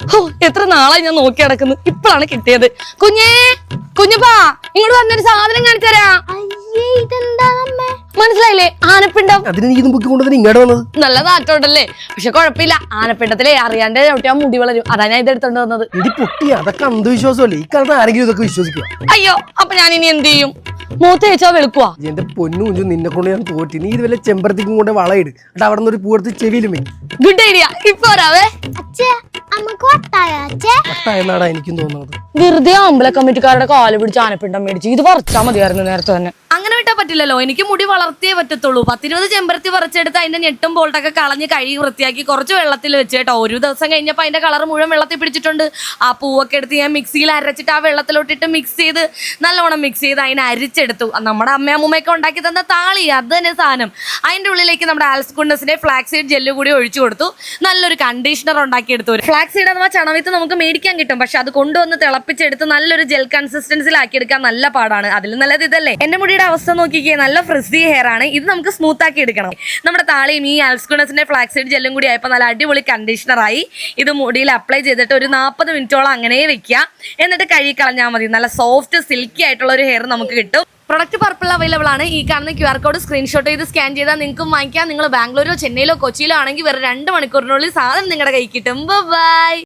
ഹോ, എത്ര നാളായി ഞാൻ നോക്കി നടക്കുന്നു. ഇപ്പോഴാണ് കിട്ടിയത്. കുഞ്ഞേ കുഞ്ഞപ്പാ ഇങ്ങോട്ട് വന്നൊരു സാധനം കാണിച്ചു തരാ അയ്യേ ഇതെന്താ അമ്മേ? മനസ്സിലായില്ലേ? ആനപ്പിണ്ടം. അതിന് നീ ഇതും പൊക്കി കൊണ്ടുവന്ന് ഇങ്ങോട്ട് വന്നത്? നല്ല നാട്ടോണ്ടല്ലേ പക്ഷെ കുഴപ്പമില്ല. ആനപ്പിണ്ടത്തിലെ അറിയാണ്ട് ചവിട്ടിയാ മുടി വളരും. അതാ ഞാൻ ഇത് എടുത്തോണ്ട് വന്നത്. ഇടി പൊട്ടി അതൊക്കെ അന്ധവിശ്വാസമല്ലേ? ഈ കാലത്ത് ആരെങ്കിലും ഇതൊക്കെ വിശ്വസിക്കുക അയ്യോ അപ്പൊ ഞാൻ ഇനി എന്ത് ചെയ്യും? മൂത്ത് ചേച്ചാ വെളുക്കുവാ. എന്റെ പൊന്നു കുഞ്ഞു നിന്നെ കൊണ്ട് ഞാൻ തോറ്റി. നീ ഇത് വല്ല ചെമ്പരത്തിക്കും കൊണ്ട് വളയിട് എന്നിട്ട് അവിടെ നിന്ന് ഒരു പൂവെടുത്ത് ചെവിയിലും ഗുഡ് ഐഡിയ ഇപ്പൊ വരാവേ. അച്ഛേ അമ്മയ്ക്ക് വട്ടായ അച്ഛേ? എന്നാടാ എനിക്കും തോന്നുന്നത്. വെറുതെ അമ്പല കമ്മിറ്റിക്കാരുടെ കാൽ പിടിച്ച് ആനപ്പിണ്ടം മേടിച്ച്. ഇത് പറിച്ചാ മതിയായിരുന്നു നേരത്തെ തന്നെ. അങ്ങനെ വിട്ടാ പറ്റില്ലല്ലോ. എനിക്ക് മുടി വളർത്തിയേ പറ്റത്തുള്ളൂ. പത്തിരുപത് ചെമ്പരത്തി പറിച്ചെടുത്ത് അതിന്റെ ഞെട്ടും ബോൾട്ടൊക്കെ കളഞ്ഞ് കഴുകി വൃത്തിയാക്കി കുറച്ച് വെള്ളത്തിൽ വെച്ച് കേട്ടോ. ഒരു ദിവസം കഴിഞ്ഞപ്പോൾ അതിന്റെ കളർ മുഴുവൻ വെള്ളത്തിൽ പിടിച്ചിട്ടുണ്ട്. ആ പൂവൊക്കെ എടുത്ത് ഞാൻ മിക്സിയിൽ അരച്ചിട്ട് ആ വെള്ളത്തിലോട്ടിട്ട് മിക്സ് ചെയ്ത് നല്ലോണം മിക്സ് ചെയ്ത് അതിനെ അരിച്ചെടുത്തു. നമ്മുടെ അമ്മ അമ്മൂമ്മയൊക്കെ ഉണ്ടാക്കി തന്ന താളി അത് തന്നെ സാധനം. അതിന്റെ ഉള്ളിലേക്ക് നമ്മുടെ ആൽസ്കുണ്ടസിന്റെ ഫ്ലാക്സ് സീഡ് ജെല്ല് കൂടി ഒഴിച്ചു കൊടുത്തു. നല്ലൊരു കണ്ടീഷണർ ഉണ്ടാക്കിയെടുത്തു ഫ്ലാക്സ് സീഡ് അഥവാ ചണവിത്ത് നമുക്ക് മേടിക്കാൻ കിട്ടും. പക്ഷെ അത് കൊണ്ടുവന്ന് തിളപ്പിച്ചെടുത്ത് നല്ലൊരു ജെൽ കൺസിസ്റ്റൻസിൽ ആക്കിയെടുക്കാൻ നല്ല പാടാണ്. അതിൽ നല്ലത് ഇതല്ലേ? എന്റെ മുടിയുടെ അവസ്ഥ നോക്കിക്കേ നല്ല ഫ്രിസി ഹെയർ ആണ്. ഇത് നമുക്ക് സ്മൂത്ത് ആക്കി എടുക്കണം. നമ്മുടെ താളിയും ഈ ആൽസ്കുണസിന്റെ ഫ്ലാക്സൈഡ് ജെല്ലും കൂടി ആയപ്പോൾ നല്ല അടിപൊളി കണ്ടീഷണർ ആയി. ഇത് മുടിയിൽ അപ്ലൈ ചെയ്തിട്ട് ഒരു നാൽപ്പത് മിനിറ്റോളം അങ്ങനെ വെക്കുക. എന്നിട്ട് കഴുകി കളഞ്ഞാൽ മതി. നല്ല സോഫ്റ്റ് സിൽക്കി ആയിട്ടുള്ള ഒരു ഹെയർ നമുക്ക് കിട്ടും. പ്രൊഡക്റ്റ് പർപ്പിൾ അവൈലബിൾ ആണ്. ഈ കാണുന്ന ക്യു ആർ കോഡ് സ്ക്രീൻഷോട്ട് ചെയ്ത് സ്കാൻ ചെയ്താൽ നിങ്ങൾക്കും വാങ്ങിക്കാം. നിങ്ങൾ ബാംഗ്ലൂരോ ചെന്നൈയിലോ കൊച്ചിയിലോ ആണെങ്കിൽ വേറെ രണ്ട് മണിക്കൂറിനുള്ളിൽ സാധനം നിങ്ങളുടെ കൈ കിട്ടും. ബൈ